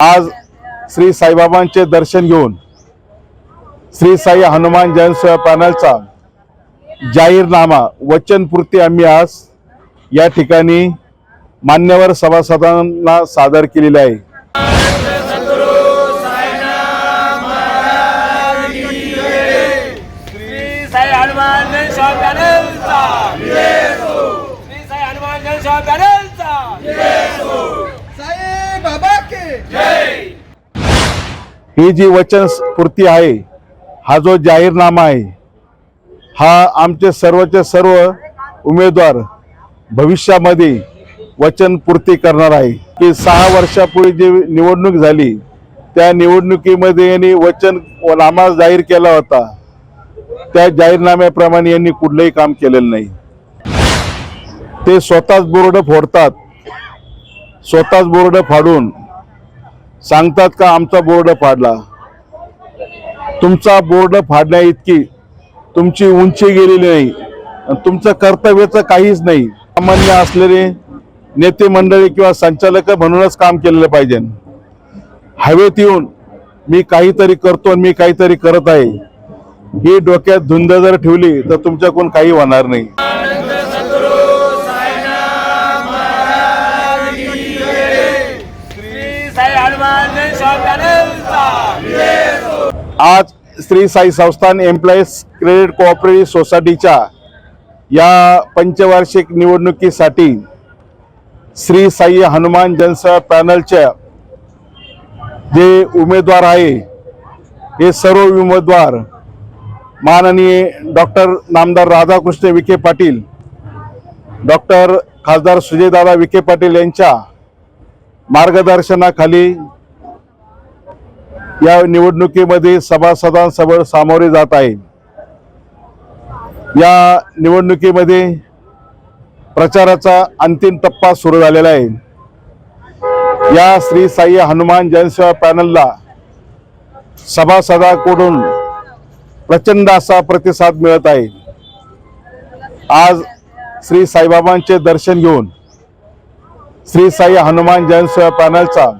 आज श्री साईबाबांचे दर्शन घेऊन श्री साई हनुमान जयंत पॅनलचा जाहीरनामा वचनपूर्ती आम्ही आज या ठिकाणी मान्यवर सभासदांना सादर केलेले आहे. ही जी वचनस्फूर्ती आहे हा जो जाहीरनामा आहे हा आमचे सर्वचे सर्व उमेदवार भविष्यामध्ये वचनपूर्ती करणार आहे. की सहा वर्षापूर्वी जी निवडणूक झाली त्या निवडणुकीमध्ये यांनी वचन नामा जाहीर केला होता. त्या जाहीरनाम्याप्रमाणे यांनी कुठलंही काम केलेलं नाही. ते स्वतःच बोर्ड फोडतात स्वतःच बोर्ड फाडून सांगतात का आमचा बोर्ड फाडला? तुमचा बोर्ड फाडण्या इतकी तुमची उंची गेलेली नाही आणि तुमचं कर्तव्याचं काहीच नाही. सामान्य असलेले नेते मंडळी किंवा संचालक म्हणूनच काम केलेलं पाहिजे. हवेत येऊन मी काहीतरी करतो आणि मी काहीतरी करत आहे. ही डोक्यात धुंद जर ठेवली तर तुमच्याकडून काही होणार नाही. श्री साई संस्थान एम्प्लॉईज क्रेडिट कोऑपरेटिव्ह सोसायटीच्या या पंचवार्षिक निवडणुकीसाठी श्री साई हनुमान जनसेवा पॅनलच्या जे उमेदवार आहे हे सर्व उमेदवार माननीय डॉक्टर नामदार राधाकृष्ण विखे पाटील डॉक्टर खासदार सुजयदादा विखे पाटील यांच्या मार्गदर्शनाखाली या निवडणुकीमध्ये सभासदांसमोर सामोरे जात आहे. या निवडणुकीमध्ये प्रचाराचा अंतिम टप्पा सुरू झालेला आहे. या श्री साई हनुमान जनसेवा पॅनलला सभासदाकडून प्रचंड असा प्रतिसाद मिळत आहे. आज श्री साईबाबांचे दर्शन घेऊन श्री साई हनुमान जनसेवा पॅनलचा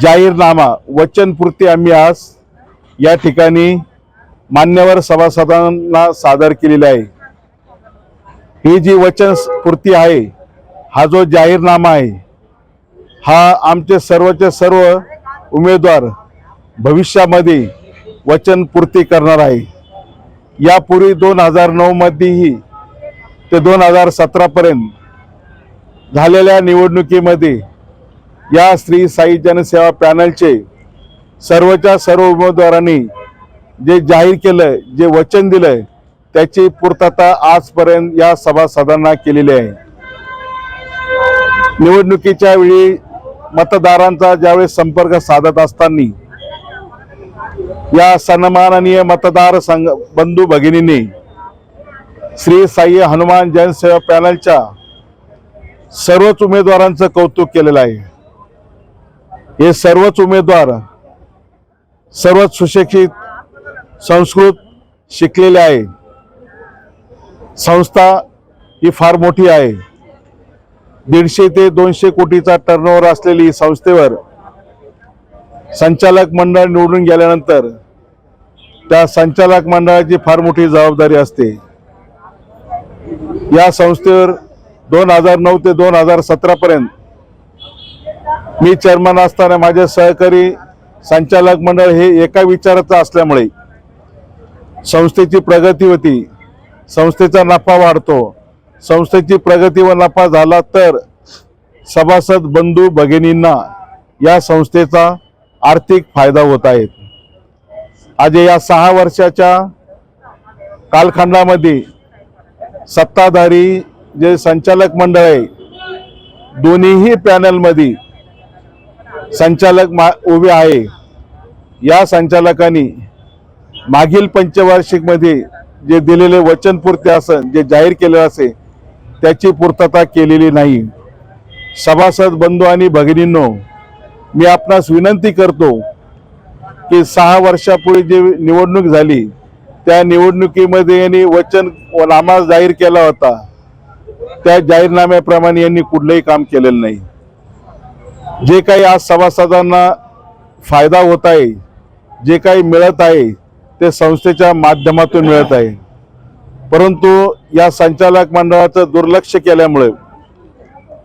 जाहीरनामा वचनपूर्ती आम्ही आज या ठिकाणी मान्यवर सभासदांना सादर केलेली आहे. ही जी वचनपूर्ती आहे हा जो जाहीरनामा आहे हा आमचे सर्वचे सर्व उमेदवार भविष्यामध्ये वचनपूर्ती करणार आहे. यापूर्वी दोन हजार नऊमध्येही ते दोन हजार सतरापर्यंत झालेल्या निवडणुकीमध्ये या श्री साई जनसेवा पॅनलचे सर्वच्या सर्व उमेदवारांनी जे जाहीर केलं जे वचन दिलंय त्याची पूर्तता आजपर्यंत या सभासदांना केलेली आहे. निवडणुकीच्या वेळी मतदारांचा ज्यावेळेस संपर्क साधत असताना या सन्माननीय मतदार संघ बंधू भगिनींनी श्री साई हनुमान जनसेवा पॅनलच्या सर्वच उमेदवारांचं कौतुक केलेलं आहे. हे सर्वच उमेदवार सर्वच सुशिक्षित संस्कृत शिकलेले आहे. संस्था ही फार मोठी आहे. दीडशे ते दोनशे कोटीचा टर्नओव्हर असलेली संस्थेवर संचालक मंडळ निवडून गेल्यानंतर त्या संचालक मंडळाची फार मोठी जबाबदारी असते. या संस्थेवर दोन हजार नऊ ते दोन हजार सतरापर्यंत मी चेअरमन असताना माझे सहकारी संचालक मंडळ हे एका विचाराचं असल्यामुळे संस्थेची प्रगती होती. संस्थेचा नफा वाढतो. संस्थेची प्रगती व नफा झाला तर सभासद बंधू भगिनींना या संस्थेचा आर्थिक फायदा होत आहे. आज या सहा वर्षाच्या कालखंडामध्ये सत्ताधारी जे संचालक मंडळ आहे दोन्हीही पॅनलमध्ये संचालक मा उभे आहे. या संचालकांनी मागील पंचवार्षिकमध्ये जे दिलेले वचनपूर्ती असेल जे जाहीर केले असे त्याची पूर्तता केलेली नाही. सभासद बंधू आणि भगिनींनो मी आपणास विनंती करतो की सहा वर्षापूर्वी जी निवडणूक झाली त्या निवडणुकीमध्ये यांनी वचन नामा जाहीर केला होता. त्या जाहीरनाम्याप्रमाणे यांनी कुठलंही काम केलेलं नाही. जे काही आज सभासदांना फायदा होत आहे जे काही मिळत आहे ते संस्थेच्या माध्यमातून मिळत आहे. परंतु या संचालक मंडळाचं दुर्लक्ष केल्यामुळे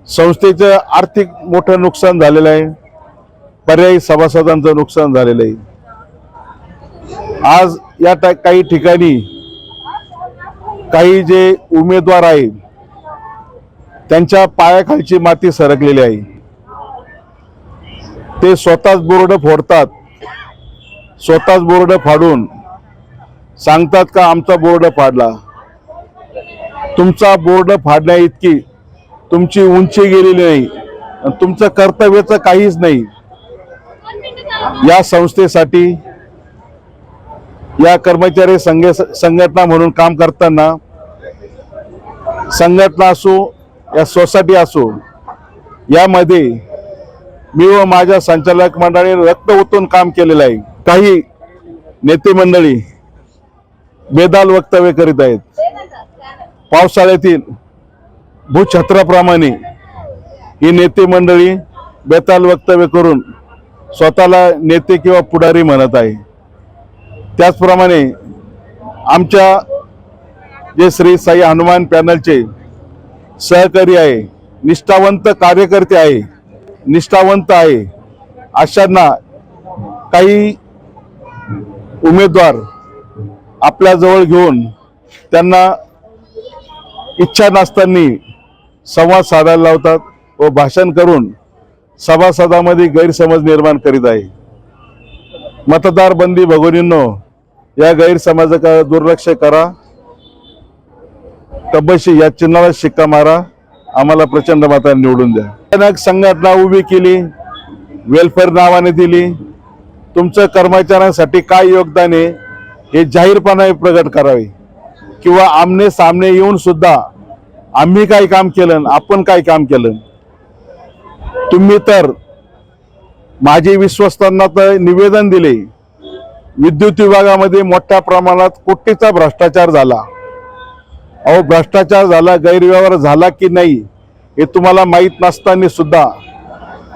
संस्थेचं आर्थिक मोठं नुकसान झालेलं आहे. पर्यायी सभासदांचं नुकसान झालेलं आहे. आज या टा- काही ठिकाणी काही जे उमेदवार आहेत त्यांच्या पायाखालची माती सरकलेली आहे. ते स्वतःच बोर्ड फोडतात. स्वतःच बोर्ड फाडून सांगतात का आमचा बोर्ड फाडला? तुमचा बोर्ड फाडण्या इतकी तुमची उंची गेलेली नाही आणि तुमचं कर्तव्याचं काहीच नाही. या संस्थेसाठी या कर्मचारी संघ संघटना म्हणून काम करताना संघटना असो या सोसायटी असो यामध्ये मी व माझ्या संचालक मंडळीने रक्त ओतून काम केलेलं आहे. काही नेते मंडळी बेदाल वक्तव्य करीत आहेत. पावसाळ्यातील भूछत्राप्रमाणे ही नेते मंडळी बेताल वक्तव्य करून स्वतःला नेते किंवा पुढारी म्हणत आहे. त्याचप्रमाणे आमच्या जे श्री साई हनुमान पॅनलचे सहकारी आहे निष्ठावंत कार्यकर्ते आहे निष्ठावंत आहे. अशांना काही उमेदवार आपल्या जवळ घेऊन त्यांना इच्छा नसताना संवाद साधायला लावतात व भाषण करून सभासदामध्ये गैरसमज निर्माण करीत आहे. मतदार बंदी भगोनींनो या गैरसमजाचा दुर्लक्ष करा. तब्बशी या चिन्हाला शिक्का मारा. आम्हाला प्रचंड मताने निवडून द्या. अचानक संघटना उभी केली वेलफेअर नावाने दिली. तुमचं कर्मचाऱ्यांसाठी काय योगदान आहे हे जाहीरपणे प्रकट करावे. किंवा आमने सामने येऊन सुद्धा आम्ही काय काम केलं आपण काय काम केलं? तुम्ही तर माझे विश्वस्तांना तर निवेदन दिले. विद्युत विभागामध्ये मोठ्या प्रमाणात कोटीचा भ्रष्टाचार झाला. अहो भ्रष्टाचार झाला गैरव्यवहार झाला की नाही हे तुम्हाला माहीत नसताना सुद्धा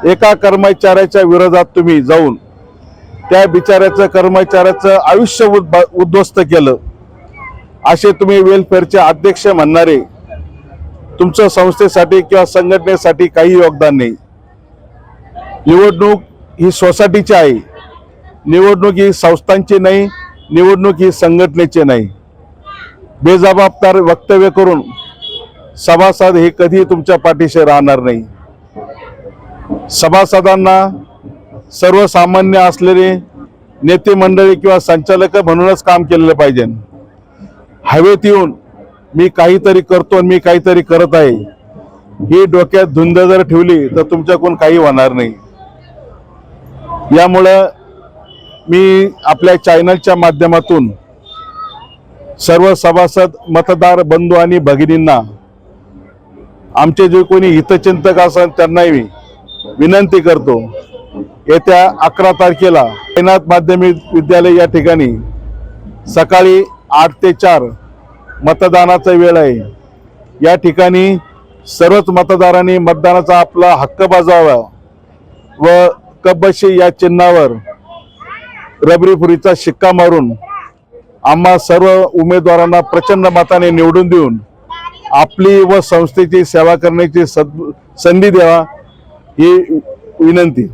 एका कर्मचाऱ्याच्या विरोधात तुम्ही जाऊन त्या बिचाऱ्याचं कर्मचाऱ्याचं आयुष्य उद्भ- उद्ध्वस्त केलं. असे तुम्ही वेलफेअरचे अध्यक्ष म्हणणारे तुमचं संस्थेसाठी किंवा संघटनेसाठी काही योगदान नाही. निवडणूक ही सोसायटीची आहे. निवडणूक ही संस्थांची नाही निवडणूक ही संघटनेची नाही. बेजबाबदार वक्तव्य करून सभासद हे कधी तुमच्या पाठीशी राहणार नाही. सभासदांना सर्वसामान्य असलेले नेते मंडळी किंवा संचालक म्हणूनच काम केलेलं पाहिजे. हवेत येऊन मी काहीतरी करतो आणि मी काहीतरी करत आहे. ही डोक्यात धुंद जर ठेवली तर तुमच्याकडून काही होणार नाही. यामुळं मी आपल्या चॅनलच्या माध्यमातून सर्व सभासद मतदार बंधू आणि भगिनींना आमचे जे कोणी हितचिंतक असेल त्यांनाही मी विनंती करतो. येत्या अकरा तारखेला साईनाथ माध्यमिक विद्यालय या ठिकाणी सकाळी आठ ते चार मतदानाचा वेळ आहे. या ठिकाणी सर्वच मतदारांनी मतदानाचा आपला हक्क बजावा व कब्बशी या चिन्हावर रबरी फुरीचा शिक्का मारून आम्हा सर्व उमेदवारांना प्रचंड मताने निवडून देऊन आपली व संस्थेची सेवा करण्याची सद संधी द्यावा ही विनंती.